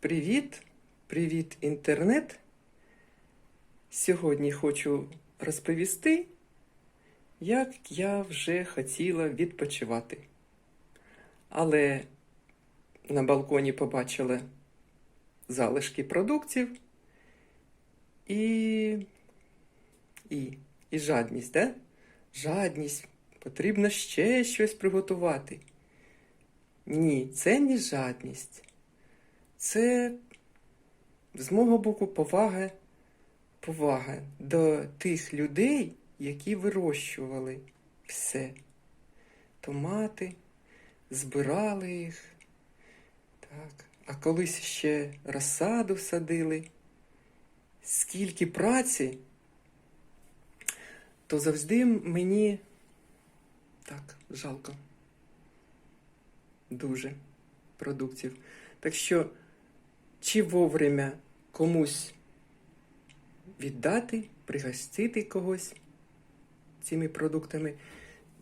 Привіт, привіт, інтернет. Сьогодні хочу розповісти, як я вже хотіла відпочивати. Але на балконі побачила залишки продуктів і, і, і жадність, да? Жадність. Потрібно ще щось приготувати. Ні, це не жадність. Це з мого боку повага, повага до тих людей, які вирощували все. Томати, збирали їх. Так. А колись ще розсаду садили. Скільки праці, то завжди мені так, жалко. Дуже продуктів. Так що, чи вовремя комусь віддати, пригостити когось цими продуктами.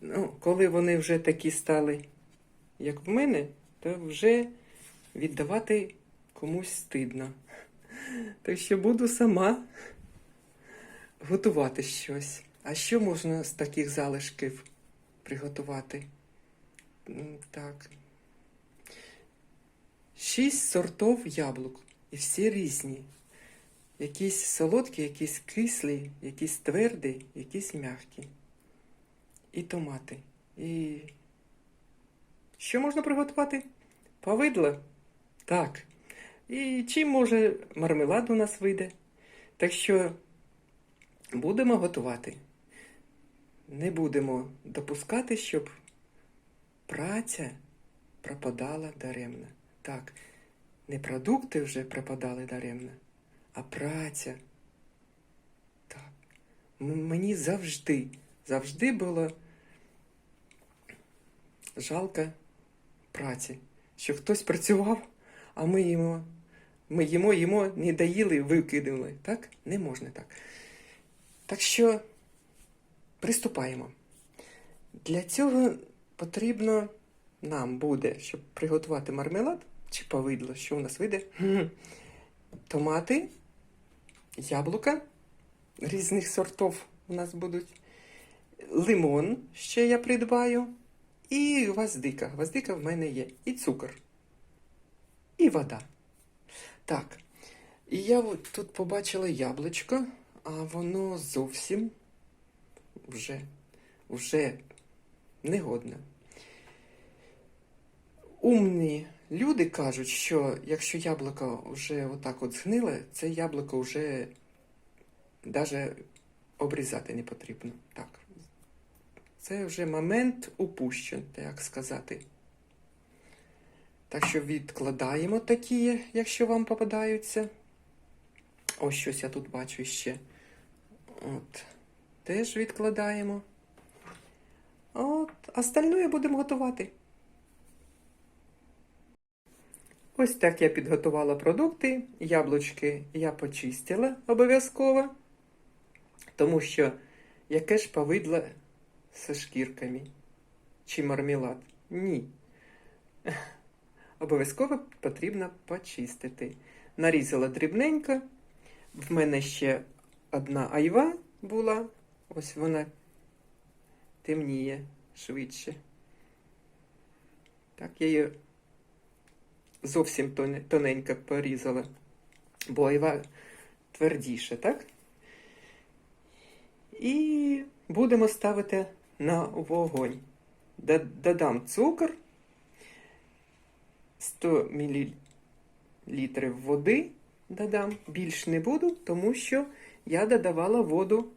Ну, коли вони вже такі стали, як в мене, то вже віддавати комусь стидно. Так що буду сама готувати щось. А що можна з таких залишків приготувати? Так. Шість сортів яблук. І всі різні. Якісь солодкі, якісь кислі, якісь тверді, якісь м'які. І томати. І. Що можна приготувати? Повидло? Так. І чим може мармелад у нас вийде? Так що будемо готувати. Не будемо допускати, щоб праця пропадала даремно. Так, не продукти вже пропадали даремно, а праця. Так. Мені завжди, завжди було жалко праці, що хтось працював, а ми їмо, ми їмо, їмо, не доїли, викинули. Так? Не можна так. Так що приступаємо. Для цього потрібно нам буде, щоб приготувати мармелад чи повидло, що у нас вийде? Томати, яблука різних сортів у нас будуть. Лимон ще я придбаю. І гвоздика. Гвоздика в мене є. І цукор. І вода. Так. І я тут побачила яблучко, а воно зовсім вже, вже негодне. Умні люди кажуть, що якщо яблуко вже отак от згниле, це яблуко вже навіть обрізати не потрібно. Так. Це вже момент упущен, так сказати. Так що відкладаємо такі, якщо вам попадаються. Ось щось я тут бачу ще. От. Теж відкладаємо. От, остальне будемо готувати. Ось так я підготувала продукти. Яблучки я почистила обов'язково, тому що яке ж повидло зі шкірками чи мармелад? Ні. Обов'язково потрібно почистити. Нарізала дрібненько. В мене ще одна айва була. Ось вона темніє швидше. Так, я її зовсім тоненько порізала, бо айва твердіше, так? І будемо ставити на вогонь. Додам цукор, 100 мл води додам. Більш не буду, тому що я додавала воду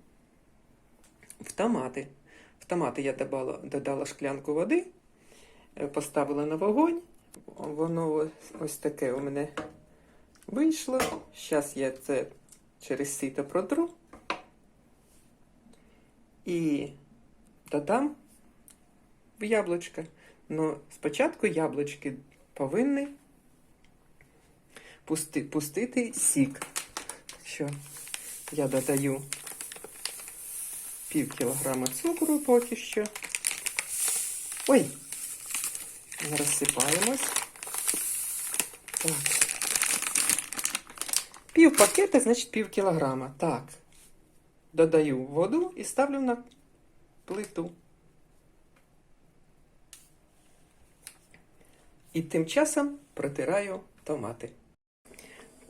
в томати. В томати я додала, додала шклянку води, е, поставила на вогонь. Воно ось, таке у мене вийшло. Зараз я це через сито протру. І додам в яблучко. Но спочатку яблучки повинні пусти, пустити сік. Що я додаю пів кілограма цукру поки що. Ой, розсипаємось. Так. Пів пакета, значить пів кілограма. Так. Додаю воду і ставлю на плиту. І тим часом протираю томати.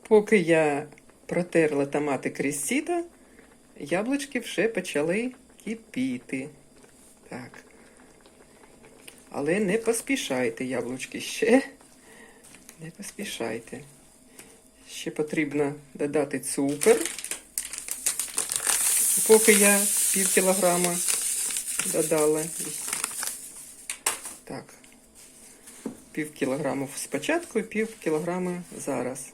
Поки я протерла томати крізь сіто, яблучки вже почали кипіти. Так. Але не поспішайте, яблучки, ще не поспішайте. Ще потрібно додати цукор. Поки я пів кілограма додала. Так. Пів кілограму спочатку і пів кілограма зараз.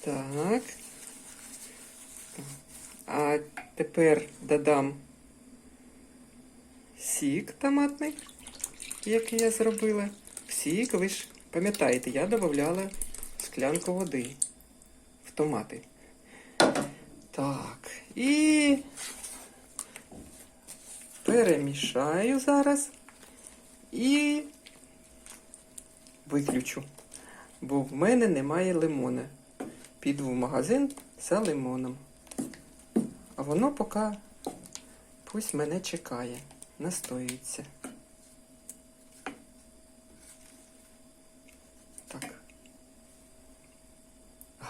Так. А тепер додам сік томатний, який я зробила. В сік, ви ж пам'ятаєте, я додавала склянку води в томати. Так, і перемішаю зараз і виключу, бо в мене немає лимона. Піду в магазин за лимоном. А воно поки пусть мене чекає, настоюється. Так.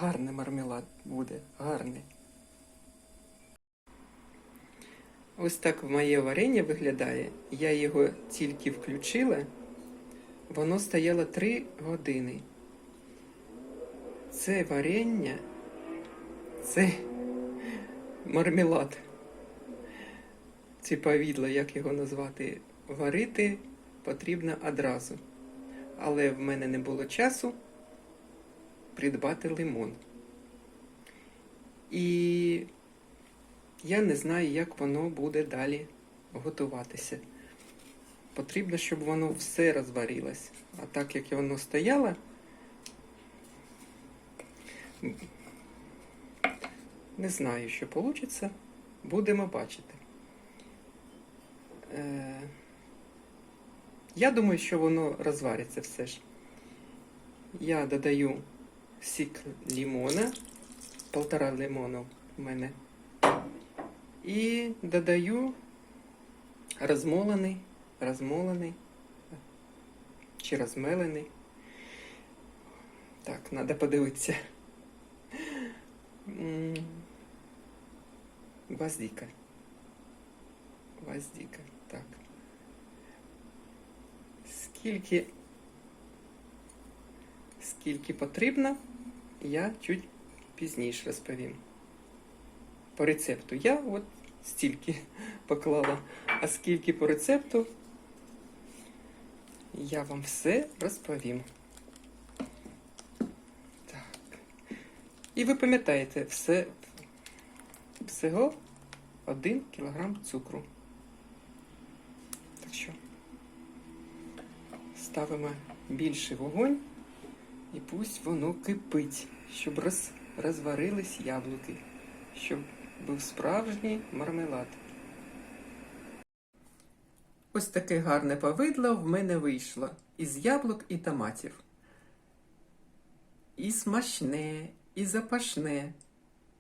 Гарний мармелад буде, гарний. Ось так моє варення виглядає. Я його тільки включила. Воно стояло 3 години. Це варення, це мармелад. Чи повідло, як його назвати, варити потрібно одразу. Але в мене не було часу придбати лимон. І я не знаю, як воно буде далі готуватися. Потрібно, щоб воно все розварилось. А так як воно стояло, не знаю, що вийде. Будемо бачити. Е, Я думаю, що воно розвариться все ж. Я додаю сік лимона, полтора лимона в мене. І додаю розмолений, розмолений чи розмелений. Так, треба подивитися. Гвоздика. Гвоздика, так. Скільки, скільки потрібно, я чуть пізніше розповім. По рецепту я от стільки поклала, а скільки по рецепту, я вам все розповім. Так. І ви пам'ятаєте, все, всього 1 кг цукру. Так що ставимо більший вогонь і пусть воно кипить, щоб роз, розварились яблуки, щоб був справжній мармелад. Ось таке гарне повидло в мене вийшло із яблук і томатів. І смачне, і запашне.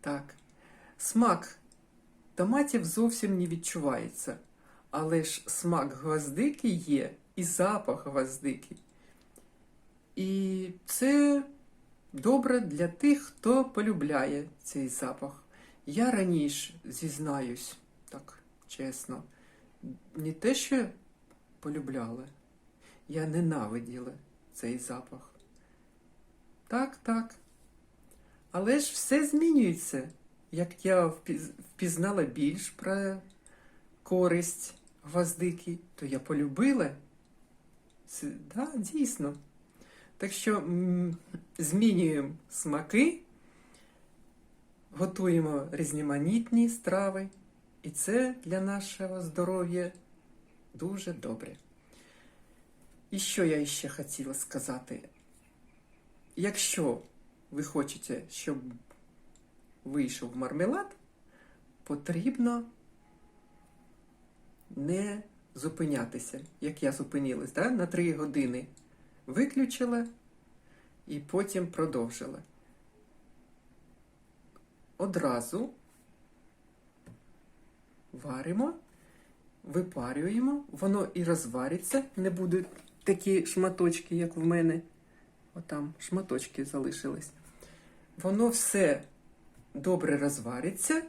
Так, смак томатів зовсім не відчувається, але ж смак гвоздики є і запах гвоздики. І це добре для тих, хто полюбляє цей запах. Я раніше зізнаюсь, так чесно, не те, що полюбляла, я ненавиділа цей запах. Так, так. Але ж все змінюється. Як я впізнала більш про користь гвоздики, то я полюбила. Да, дійсно. Так що змінюємо смаки, готуємо різноманітні страви, і це для нашого здоров'я дуже добре. І що я ще хотіла сказати? Якщо ви хочете, щоб вийшов мармелад, потрібно не зупинятися, як я зупинилась, да? на 3 години виключила і потім продовжила. одразу варимо, випарюємо, воно і розвариться, не будуть такі шматочки, як в мене. Отам шматочки залишились. Воно все добре розвариться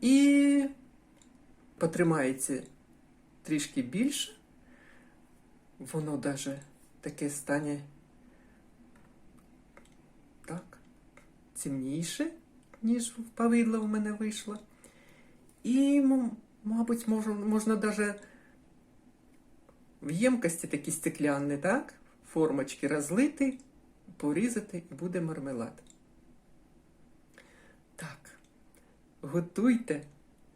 і потримається трішки більше. Воно даже таке стане так, темніше, ніж повидло в мене вийшло. І, мабуть, можна, можна даже в ємкості такі стеклянні, так? Формочки розлити, порізати і буде мармелад. Так, готуйте,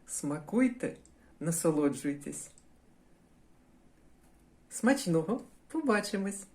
смакуйте, насолоджуйтесь. Смачного! Побачимось!